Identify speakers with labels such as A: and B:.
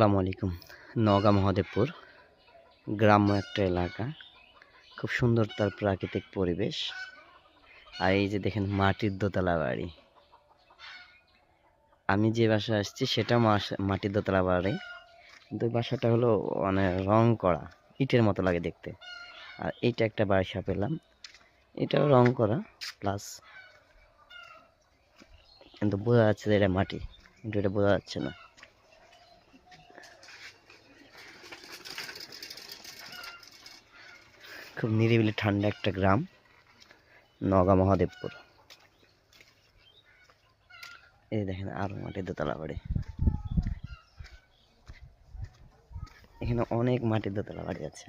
A: আসসালামু আলাইকুম। নওগাঁ মহাদেবপুর গ্রাম্য একটা এলাকা। খুব সুন্দর তার প্রাকৃতিক পরিবেশ। আর এই যে দেখেন মাটির দোতলা বাড়ি। আমি যে বাসায় আসছি সেটা মাটির দোতলা বাড়ি। কিন্তু বাসাটা হলো মানে রং করা, ইটের মতো লাগে দেখতে। আর এইটা একটা বাসা পেলাম। এটাও রং করা প্লাস কিন্তু বোঝা যাচ্ছে যে এটা মাটি। কিন্তু এটা বোঝা যাচ্ছে না। খুব নিরিবিলি ঠান্ডা একটা গ্রাম নগা মহাদেবপুর। এই দেখেন আরও মাটি দোতলা বাড়ি। এখানে অনেক মাটির দোতলা বাড়ি আছে।